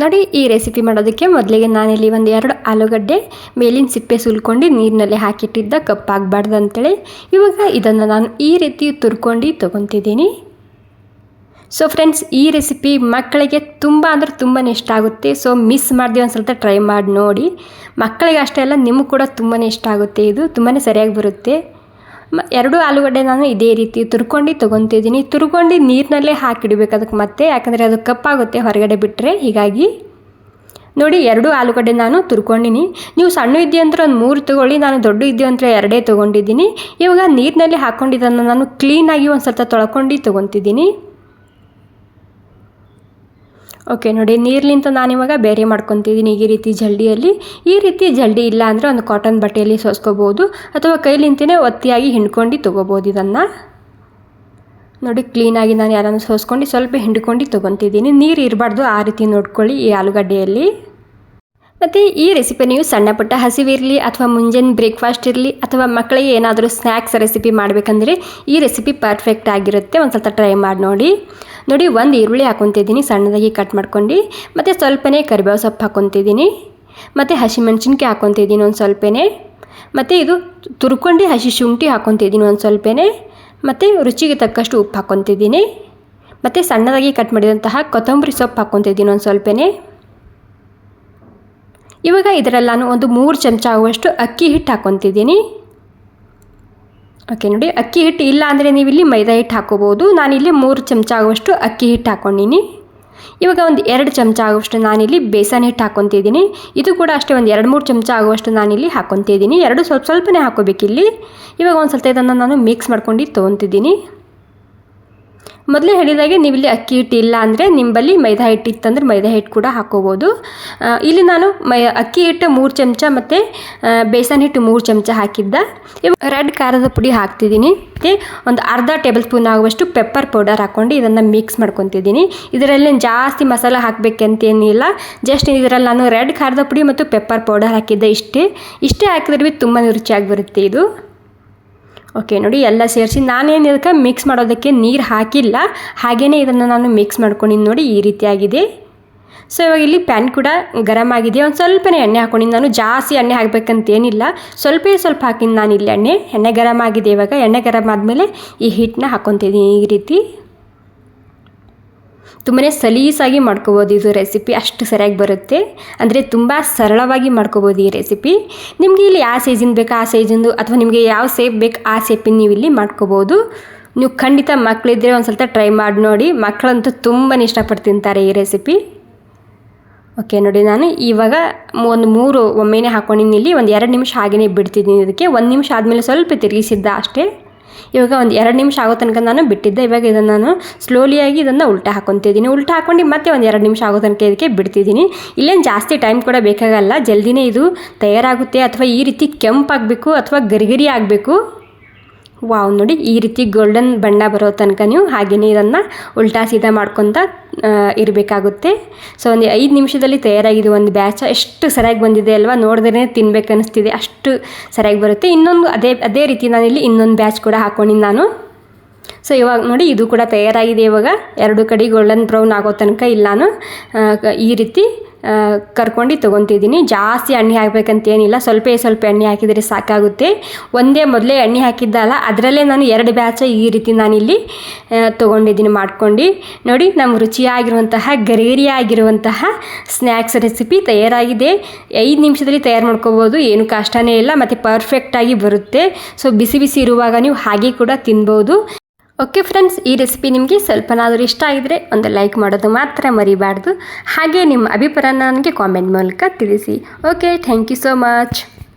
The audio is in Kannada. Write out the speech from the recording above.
ನೋಡಿ, ಈ ರೆಸಿಪಿ ಮಾಡೋದಕ್ಕೆ ಮೊದಲಿಗೆ ನಾನಿಲ್ಲಿ ಒಂದು ಎರಡು ಆಲೂಗಡ್ಡೆ, ಮೇಲಿನ ಸಿಪ್ಪೆ ಸುಲ್ಕೊಂಡು ನೀರಿನಲ್ಲಿ ಹಾಕಿಟ್ಟಿದ್ದ ಕಪ್ಪಾಗಬಾರ್ದು ಅಂತೇಳಿ. ಇವಾಗ ಇದನ್ನು ನಾನು ಈ ರೀತಿ ತುರ್ಕೊಂಡು ತೊಗೊತಿದ್ದೀನಿ. ಸೊ ಫ್ರೆಂಡ್ಸ್ ಈ ರೆಸಿಪಿ ಮಕ್ಕಳಿಗೆ ತುಂಬ ಅಂದರೆ ತುಂಬಾ ಇಷ್ಟ ಆಗುತ್ತೆ. ಸೊ ಮಿಸ್ ಮಾಡಿದೆ ಒಂದು ಸ್ವಲ್ಪ ಟ್ರೈ ಮಾಡಿ ನೋಡಿ. ಮಕ್ಕಳಿಗೆ ಅಷ್ಟೇ ಅಲ್ಲ, ನಿಮಗೆ ಕೂಡ ತುಂಬಾ ಇಷ್ಟ ಆಗುತ್ತೆ. ಇದು ತುಂಬಾ ಸರಿಯಾಗಿ ಬರುತ್ತೆ. ಎರಡು ಆಲೂಗಡ್ಡೆ ನಾನು ಇದೇ ರೀತಿ ತುರ್ಕೊಂಡು ತೊಗೊತಿದ್ದೀನಿ. ತುರ್ಕೊಂಡು ನೀರಿನಲ್ಲೇ ಹಾಕಿಡಬೇಕು ಅದಕ್ಕೆ ಮತ್ತೆ, ಯಾಕಂದರೆ ಅದು ಕಪ್ಪಾಗುತ್ತೆ ಹೊರಗಡೆ ಬಿಟ್ಟರೆ ಹೀಗಾಗಿ ನೋಡಿ, ಎರಡು ಆಲೂಗಡ್ಡೆ ನಾನು ತುರ್ಕೊಂಡಿನಿ. ನೀವು ಸಣ್ಣ ಇದ್ದೀವಿ ಅಂದ್ರೆ ಒಂದು ಮೂರು ತೊಗೊಳ್ಳಿ, ನಾನು ದೊಡ್ಡ ಇದೆಯೋ ಎರಡೇ ತೊಗೊಂಡಿದ್ದೀನಿ. ಇವಾಗ ನೀರಿನಲ್ಲಿ ಹಾಕ್ಕೊಂಡಿದ್ದನ್ನು ನಾನು ಕ್ಲೀನಾಗಿ ಒಂದು ಸ್ವಲ್ಪ ತೊಳ್ಕೊಂಡು ತೊಗೊತಿದ್ದೀನಿ. ಓಕೆ ನೋಡಿ, ನೀರ್ಲಿಂತ ನಾನಿವಾಗ ಬೇರೆ ಮಾಡ್ಕೊತಿದ್ದೀನಿ ಈ ರೀತಿ ಜಲ್ಡಿಯಲ್ಲಿ ಈ ರೀತಿ ಜಲ್ಡಿ ಇಲ್ಲ ಅಂದರೆ ಒಂದು ಕಾಟನ್ ಬಟ್ಟೆಯಲ್ಲಿ ಸೋಸ್ಕೋಬೋದು, ಅಥವಾ ಕೈಲಿಂತನೇ ಒತ್ತಿಯಾಗಿ ಹಿಂಡ್ಕೊಂಡು ತೊಗೋಬೋದು ಇದನ್ನು. ನೋಡಿ ಕ್ಲೀನಾಗಿ ನಾನು ಯಾರನ್ನು ಸೋಸ್ಕೊಂಡು ಸ್ವಲ್ಪ ಹಿಂಡ್ಕೊಂಡು ತೊಗೊತಿದ್ದೀನಿ ನೀರು ಇರಬಾರ್ದು, ಆ ರೀತಿ ನೋಡ್ಕೊಳ್ಳಿ ಈ ಆಲೂಗಡ್ಡೆಯಲ್ಲಿ. ಮತ್ತು ಈ ರೆಸಿಪಿ ನೀವು ಸಣ್ಣ ಪುಟ್ಟ ಹಸಿವಿರಲಿ ಅಥವಾ ಮುಂಜಾನೆ ಬ್ರೇಕ್ಫಾಸ್ಟ್ ಇರಲಿ ಅಥವಾ ಮಕ್ಕಳಿಗೆ ಏನಾದರೂ ಸ್ನ್ಯಾಕ್ಸ್ ರೆಸಿಪಿ ಮಾಡಬೇಕಂದ್ರೆ ಈ ರೆಸಿಪಿ ಪರ್ಫೆಕ್ಟ್ ಆಗಿರುತ್ತೆ. ಒಂದು ಸ್ವಲ್ಪ ಟ್ರೈ ಮಾಡಿ ನೋಡಿ. ನೋಡಿ, ಒಂದು ಈರುಳ್ಳಿ ಹಾಕೊತಿದ್ದೀನಿ, ಸಣ್ಣದಾಗಿ ಕಟ್ ಮಾಡ್ಕೊಂಡು. ಮತ್ತು ಸ್ವಲ್ಪನೇ ಕರಿಬೇವು ಸೊಪ್ಪು ಹಾಕೊತಿದ್ದೀನಿ. ಮತ್ತು ಹಸಿಮೆಣ್ಸಿನ್ಕಾಯಿ ಹಾಕೊತಿದ್ದೀನಿ ಒಂದು ಸ್ವಲ್ಪನೇ. ಮತ್ತು ಇದು ತುರ್ಕೊಂಡು ಹಸಿ ಶುಂಠಿ ಹಾಕೊತಿದ್ದೀನಿ ಒಂದು ಸ್ವಲ್ಪನೇ. ಮತ್ತು ರುಚಿಗೆ ತಕ್ಕಷ್ಟು ಉಪ್ಪು ಹಾಕೊತಿದ್ದೀನಿ. ಮತ್ತು ಸಣ್ಣದಾಗಿ ಕಟ್ ಮಾಡಿದಂತಹ ಕೊತ್ತಂಬರಿ ಸೊಪ್ಪು ಹಾಕೊತಿದ್ದೀನಿ ಒಂದು ಸ್ವಲ್ಪನೇ. ಇವಾಗ ಇದರಲ್ಲಾನು ಒಂದು ಮೂರು ಚಮಚ ಆಗುವಷ್ಟು ಅಕ್ಕಿ ಹಿಟ್ಟು ಹಾಕೊತಿದ್ದೀನಿ. ಓಕೆ, ನೋಡಿ, ಅಕ್ಕಿ ಹಿಟ್ಟು ಇಲ್ಲ ಅಂದರೆ ನೀವು ಇಲ್ಲಿ ಮೈದಾ ಹಿಟ್ಟು ಹಾಕೋಬೋದು. ನಾನಿಲ್ಲಿ ಮೂರು ಚಮಚ ಆಗುವಷ್ಟು ಅಕ್ಕಿ ಹಿಟ್ಟು ಹಾಕ್ಕೊಂಡಿನಿ ಇವಾಗ ಒಂದು ಎರಡು ಚಮಚ ಆಗುವಷ್ಟು ನಾನಿಲ್ಲಿ ಬೇಸನ್ ಹಿಟ್ಟು ಹಾಕ್ಕೊತಿದ್ದೀನಿ ಇದು ಕೂಡ ಅಷ್ಟೇ ಒಂದು ಎರಡು ಮೂರು ಚಮಚ ಆಗುವಷ್ಟು ನಾನಿಲ್ಲಿ ಹಾಕ್ಕೊತಿದ್ದೀನಿ ಎರಡು ಸ್ವಲ್ಪ ಸ್ವಲ್ಪನೇ ಹಾಕೋಬೇಕಿಲ್ಲಿ. ಇವಾಗ ಒಂದು ಸ್ವಲ್ಪ ಇದನ್ನು ನಾನು ಮಿಕ್ಸ್ ಮಾಡ್ಕೊಂಡು ತೊಗೊತಿದ್ದೀನಿ. ಮೊದಲೇ ಹೇಳಿದಾಗೆ ನೀವಿಲ್ಲಿ ಅಕ್ಕಿ ಹಿಟ್ಟು ಇಲ್ಲ ಅಂದರೆ ನಿಂಬಲ್ಲಿ ಮೈದಾ ಹಿಟ್ಟು ಇತ್ತಂದ್ರೆ ಮೈದಾ ಹಿಟ್ಟು ಕೂಡ ಹಾಕೋಬೋದು. ಇಲ್ಲಿ ನಾನು ಮೈ, ಅಕ್ಕಿ ಹಿಟ್ಟು ಮೂರು ಚಮಚ ಮತ್ತು ಬೇಸನ್ ಹಿಟ್ಟು ಮೂರು ಚಮಚ ಹಾಕಿದ್ದ. ರೆಡ್ ಖಾರದ ಪುಡಿ ಹಾಕ್ತಿದ್ದೀನಿ. ಮತ್ತು ಒಂದು ಅರ್ಧ ಟೇಬಲ್ ಸ್ಪೂನ್ ಆಗುವಷ್ಟು ಪೆಪ್ಪರ್ ಪೌಡರ್ ಹಾಕ್ಕೊಂಡು ಇದನ್ನು ಮಿಕ್ಸ್ ಮಾಡ್ಕೊತಿದ್ದೀನಿ. ಇದರಲ್ಲಿ ಜಾಸ್ತಿ ಮಸಾಲ ಹಾಕಬೇಕಂತೇನಿಲ್ಲ ಜಸ್ಟ್ ಇದರಲ್ಲಿ ನಾನು ರೆಡ್ ಖಾರದ ಪುಡಿ ಮತ್ತು ಪೆಪ್ಪರ್ ಪೌಡರ್ ಹಾಕಿದ್ದೆ ಇಷ್ಟೇ. ಇಷ್ಟೇ ಹಾಕಿದ್ರೆ ತುಂಬಾ ರುಚಿಯಾಗಿ ಬರುತ್ತೆ ಇದು. ಓಕೆ ನೋಡಿ ಎಲ್ಲ ಸೇರಿಸಿ ನಾನೇನು ಇದಕ್ಕೆ ಮಿಕ್ಸ್ ಮಾಡೋದಕ್ಕೆ ನೀರು ಹಾಕಿಲ್ಲ. ಹಾಗೆಯೇ ಇದನ್ನು ನಾನು ಮಿಕ್ಸ್ ಮಾಡ್ಕೊಂಡಿದ್ದು ನೋಡಿ ಈ ರೀತಿಯಾಗಿದೆ. ಸೊ ಇವಾಗ ಇಲ್ಲಿ ಪ್ಯಾನ್ ಕೂಡ ಗರಮ್ ಆಗಿದೆ ಒಂದು ಸ್ವಲ್ಪನೇ ಎಣ್ಣೆ ಹಾಕೊಂಡಿದ್ದು ನಾನು ಜಾಸ್ತಿ ಎಣ್ಣೆ ಹಾಕಬೇಕಂತೇನಿಲ್ಲ ಸ್ವಲ್ಪ ಸ್ವಲ್ಪ ಹಾಕಿದ್ದು ನಾನು ಇಲ್ಲಿ ಎಣ್ಣೆ. ಎಣ್ಣೆ ಗರಮ್ ಆಗಿದೆ ಇವಾಗ. ಎಣ್ಣೆ ಗರಮ್ ಆದಮೇಲೆ ಈ ಹಿಟ್ಟನ್ನ ಹಾಕ್ಕೊತಿದ್ದೀನಿ ಈ ರೀತಿ. ತುಂಬಾ ಸಲೀಸಾಗಿ ಮಾಡ್ಕೋಬೋದು ಇದು ರೆಸಿಪಿ ಅಷ್ಟು ಸರಿಯಾಗಿ ಬರುತ್ತೆ. ಅಂದರೆ ತುಂಬ ಸರಳವಾಗಿ ಮಾಡ್ಕೋಬೋದು ಈ ರೆಸಿಪಿ ನಿಮಗೆ ಇಲ್ಲಿ ಯಾವ ಸೈಜಿಂದು ಬೇಕು ಆ ಸೈಜಿಂದು ಅಥವಾ ನಿಮಗೆ ಯಾವ ಸೇಪ್ ಬೇಕು ಆ ಸೇಪಿನ ನೀವು ಇಲ್ಲಿ ಮಾಡ್ಕೋಬೋದು. ನೀವು ಖಂಡಿತ ಮಕ್ಕಳಿದ್ರೆ ಒಂದು ಸ್ವಲ್ಪ ಟ್ರೈ ಮಾಡಿ ನೋಡಿ. ಮಕ್ಕಳಂತೂ ತುಂಬಾ ಇಷ್ಟಪಟ್ಟು ತಿಂತಾರೆ ಈ ರೆಸಿಪಿ ಓಕೆ ನೋಡಿ ನಾನು ಇವಾಗ ಒಂದು ಮೂರು ಒಮ್ಮೆನೇ ಹಾಕ್ಕೊಂಡಿದ್ದೀನಿ ಇಲ್ಲಿ ಒಂದು ಎರಡು ನಿಮಿಷ ಹಾಗೆಯೇ ಬಿಡ್ತಿದ್ದೀನಿ ಇದಕ್ಕೆ. ಒಂದು ನಿಮಿಷ ಆದಮೇಲೆ ಸ್ವಲ್ಪ ತಿರುಗಿಸಿದ್ದ ಅಷ್ಟೇ. ಇವಾಗ ಒಂದು ಎರಡು ನಿಮಿಷ ಆಗೋ ತನಕ ನಾನು ಬಿಟ್ಟಿದ್ದೆ. ಇವಾಗ ಇದನ್ನು ನಾನು ಸ್ಲೋಲಿಯಾಗಿ ಇದನ್ನು ಉಲ್ಟಾ ಹಾಕೊತಿದ್ದೀನಿ ಉಲ್ಟಾ ಹಾಕ್ಕೊಂಡು ಮತ್ತೆ ಒಂದು ಎರಡು ನಿಮಿಷ ಆಗೋ ತನಕ ಇದಕ್ಕೆ ಬಿಡ್ತಿದ್ದೀನಿ ಇಲ್ಲೇನು ಜಾಸ್ತಿ ಟೈಮ್ ಕೂಡ ಬೇಕಾಗಲ್ಲ. ಜಲ್ದಿನೇ ಇದು ತಯಾರಾಗುತ್ತೆ. ಅಥವಾ ಈ ರೀತಿ ಕೆಂಪಾಗಬೇಕು ಅಥವಾ ಗರಿಗರಿ ಆಗಬೇಕು. ವಾವ್, ನೋಡಿ ಈ ರೀತಿ ಗೋಲ್ಡನ್ ಬಣ್ಣ ಬರೋ ತನಕ ನೀವು ಹಾಗೆಯೇ ಇದನ್ನು ಉಲ್ಟಾ ಸೀದಾ ಮಾಡ್ಕೊತ ಇರಬೇಕಾಗುತ್ತೆ. ಸೊ ಒಂದು ಐದು ನಿಮಿಷದಲ್ಲಿ ತಯಾರಾಗಿದೆ ಒಂದು ಬ್ಯಾಚ ಎಷ್ಟು ಸರಿಯಾಗಿ ಬಂದಿದೆ ಅಲ್ವಾ? ನೋಡಿದ್ರೆ ತಿನ್ಬೇಕು ಅನ್ನಿಸ್ತಿದೆ ಅಷ್ಟು ಸರಿಯಾಗಿ ಬರುತ್ತೆ. ಇನ್ನೊಂದು ಅದೇ ಅದೇ ರೀತಿ ನಾನಿಲ್ಲಿ ಇನ್ನೊಂದು ಬ್ಯಾಚ್ ಕೂಡ ಹಾಕ್ಕೊಂಡಿನಿ ನಾನು. ಸೊ ಇವಾಗ ನೋಡಿ, ಇದು ಕೂಡ ತಯಾರಾಗಿದೆ ಇವಾಗ. ಎರಡು ಕಡೆ ಗೋಲ್ಡನ್ ಬ್ರೌನ್ ಆಗೋ ತನಕ ಇಲ್ಲ ನಾನು. ಈ ರೀತಿ ಕರ್ಕೊಂಡು ತೊಗೊತಿದ್ದೀನಿ. ಜಾಸ್ತಿ ಎಣ್ಣೆ ಹಾಕಬೇಕಂತೇನಿಲ್ಲ. ಸ್ವಲ್ಪ ಸ್ವಲ್ಪ ಎಣ್ಣೆ ಹಾಕಿದರೆ ಸಾಕಾಗುತ್ತೆ. ಒಂದೇ ಮೊದಲೇ ಎಣ್ಣೆ ಹಾಕಿದ್ದಲ್ಲ, ಅದರಲ್ಲೇ ನಾನು ಎರಡು ಬ್ಯಾಚ ಈ ರೀತಿ ನಾನಿಲ್ಲಿ ತೊಗೊಂಡಿದ್ದೀನಿ ಮಾಡ್ಕೊಂಡು. ನೋಡಿ, ನಮ್ಮ ರುಚಿಯಾಗಿರುವಂತಹ ಗರೇರಿಯಾಗಿರುವಂತಹ ಸ್ನ್ಯಾಕ್ಸ್ ರೆಸಿಪಿ ತಯಾರಾಗಿದೆ. ಐದು ನಿಮಿಷದಲ್ಲಿ ತಯಾರು ಮಾಡ್ಕೋಬೋದು. ಏನು ಕಷ್ಟನೇ ಇಲ್ಲ. ಮತ್ತು ಪರ್ಫೆಕ್ಟಾಗಿ ಬರುತ್ತೆ. ಸೊ ಬಿಸಿ ಬಿಸಿ ಇರುವಾಗ ನೀವು ಹಾಗೆ ಕೂಡ ತಿನ್ಬೋದು. ಓಕೆ ಫ್ರೆಂಡ್ಸ್ ಈ ರೆಸಿಪಿ ನಿಮಗೆ ಸ್ವಲ್ಪನಾದರೂ ಇಷ್ಟ ಆಗಿದ್ರೆ ಒಂದು ಲೈಕ್ ಮಾಡೋದು ಮಾತ್ರ ಮರಿಬಾರ್ದು. ಹಾಗೆ ನಿಮ್ಮ ಅಭಿಪ್ರಾಯನ ನನಗೆ ಕಾಮೆಂಟ್ ಮೂಲಕ ತಿಳಿಸಿ. Okay thank you so much